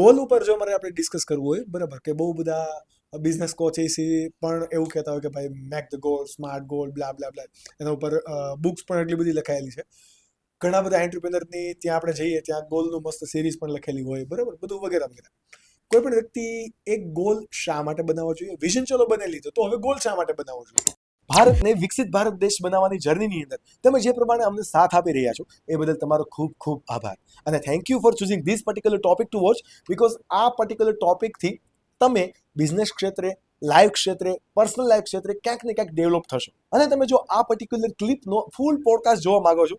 Goal ઉપર જો મારે આપણે ડિસ્કસ કરવું હોય, બરાબર, કે બહુ બધા બિઝનેસ કોચિસ પણ એવું કહેતા હોય કે ભાઈ make the goal smart goal blah blah blah એના ઉપર બુક્સ પણ એટલી બધી લખાયેલી છે. ઘણા બધા એન્ટરપ્રિનરની ત્યાં આપણે જઈએ, ત્યાં ગોલનું મસ્ત સિરીઝ પણ લખેલી હોય, બરાબર, બધું વગેરે વગેરે. કોઈ પણ વ્યક્તિ એક ગોલ શા માટે બનાવવો જોઈએ? વિઝન ચલો બનેલી તો હવે ગોલ શા માટે બનાવવો જોઈએ? ભારતને વિકસિત ભારત દેશ બનાવવાની જર્નીની અંદર તમે જે પ્રમાણે અમને સાથ આપી રહ્યા છો, એ બદલ તમારો ખૂબ ખૂબ આભાર. અને thank you for choosing this particular topic to watch because આ પર્ટિક્યુલર ટોપિકથી તમે બિઝનેસ ક્ષેત્રે લાઈફ ક્ષેત્રે પર્સનલ લાઈફ ક્ષેત્રે ક્યાંક ને ક્યાંક ડેવલપ થશો. અને તમે જો આ પર્ટિક્યુલર ક્લિપનો ફૂલ પોડકાસ્ટ જોવા માંગો છો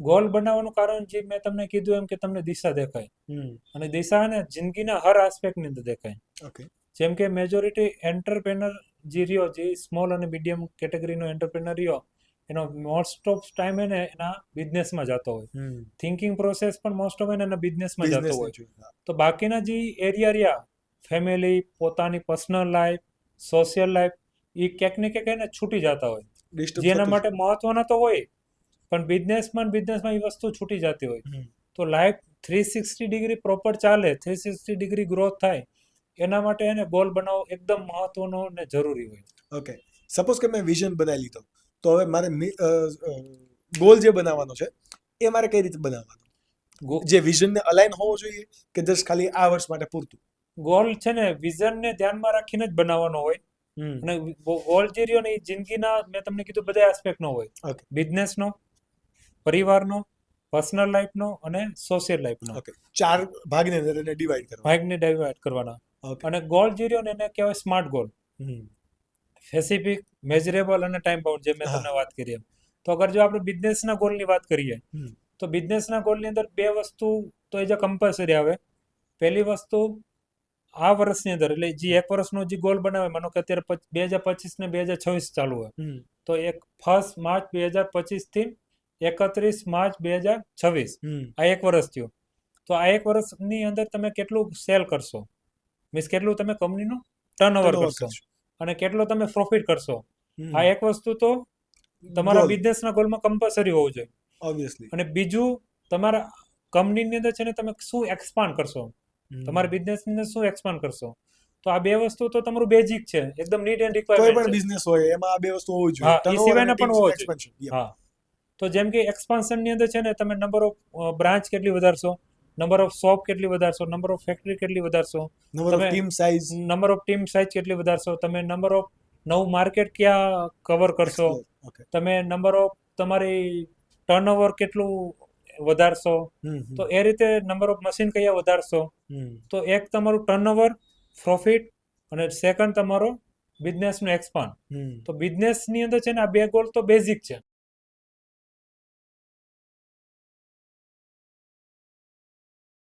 ગોલ બનાવવાનું કારણ જે મેં તમને કીધું એમ કે તમને દિશા દેખાય. અને દિશા ને જિંદગીના હર આસ્પેક્ટની અંદર દેખાય. જેમ કે મેજોરિટી એન્ટરપ્રેનર જે રહ્યો જે સ્મોલ અને મીડિયમ કેટેગરીનો એન્ટરપ્રેનર રહ્યો એનો મોસ્ટ ઓફ ટાઈમ એને એના બિઝનેસમાં જતો હોય. થિંકિંગ પ્રોસેસ પણ મોસ્ટ ઓફ એને એના બિઝનેસમાં જતો હોય. તો બાકીના જે એરિયા રહ્યા ફેમિલી પોતાની પર્સનલ લાઈફ સોશિયલ લાઈફ એ ક્યાંક ને ક્યાંક એને છૂટી જતા હોય. જેના માટે મહત્વના તો હોય પણ બિઝનેસમાં બિઝનેસમાં એ વસ્તુ છૂટી જતી હોય. તો life three sixty degree proper ચાલે થ્રી સિક્સટી ડિગ્રી ગ્રોથ થાય એના માટે એને ગોલ બનાવવો એકદમ મહત્વનો ને જરૂરી હોય. ઓકે સપોઝ કે મેં વિઝન બનાવી લીધો. તો હવે મારે ગોલ જે બનાવવાનો છે એ મારે કઈ રીતે બનાવવાનો? જે વિઝનને અલાઇન હોવો જોઈએ કે જસ્ટ ખાલી આ વર્ષ માટે પૂરતું? ગોલ છે ને વિઝનને ધ્યાનમાં રાખીને જ બનાવવાનો હોય. અને ગોલ જે રહ્યો ને એ જિંદગીના મેં તમને કીધું બધા એસ્પેક્ટનો હોય. બિઝનેસનો પરિવારનો પર્સનલ લાઈફનો અને સોશિયલ લાઈફનો ઓકે ચાર ભાગની અંદર એને ડિવાઈડ કરવા ભાગને ડિવાઈડ કરવાના. અને ગોલ જે રહ્યો ને એને કહેવાય સ્માર્ટ ગોલ સ્પેસિફિક મેઝરેબલ અને ટાઈમ બાઉન્ડ જે મેં. તમને વાત કરી એમ. તો અગર જો આપણે બિઝનેસના ગોલની વાત કરીએ તો બિઝનેસના ગોલની અંદર બે વસ્તુ તો એ જે કમ્પલસરી આવે. પહેલી વસ્તુ આ વર્ષની અંદર એટલે જે એક વર્ષનો જે ગોલ બનાવે માનો કે અત્યારે બે હજાર પચીસ ને બે હજાર છવ્વીસ ચાલુ હોય તો એક ફર્સ્ટ માર્ચ બે હજાર પચીસથી એકત્રીસ માર્ચ બે હજાર છવ્વીસ. આ એક વર્ષ થયું. તો આ એક વર્ષની અંદર તમે કેટલું સેલ કરશો? મીન્સ કેટલું તમે કંપનીનું? ટર્નઓવર કરશો. અને કેટલો તમે પ્રોફિટ કરશો? આ એક વસ્તુ તો તમારા બિઝનેસના ગોલમાં કમ્પલસરી હોવું જોઈએ. ઓબ્વિયસલી અને બીજું તમારા કંપનીની અંદર છે ને તમે શું એક્સપાન્ડ કરશો? તમારા બિઝનેસની અંદર શું એક્સપાન્ડ કરશો? તો આ બે વસ્તુ તો તમારું બેઝિક છે. એકદમ નીટ એન્ડ કોઈ પણ બિઝનેસ હોય એમાં આ બે વસ્તુ હોવું જોઈએ. હા, એ સિવાયના પણ હોવું જોઈએ. હા. તો જેમ કે એક્સપાન્શનની અંદર છે ને તમે નંબર ઓફ બ્રાન્ચ કેટલી વધારશો? નંબર ઓફ શોપ કેટલી વધારશો? નંબર ઓફ ફેક્ટરી કેટલી વધારશો? તમે- team size number of team size કેટલી વધારશો? તમે નંબર ઓફ નવું માર્કેટ ક્યાં કવર કરશો? તમે નંબર ઓફ તમારી ટર્નઓવર કેટલું વધારશો? તો એ રીતે નંબર ઓફ મશીન કયા વધારશો. તો એક તમારું ટર્નઓવર પ્રોફિટ અને સેકન્ડ તમારો બિઝનેસનું એક્સપાન્ડ. તો બિઝનેસની અંદર છે ને આ બે ગોલ તો બેઝિક છે.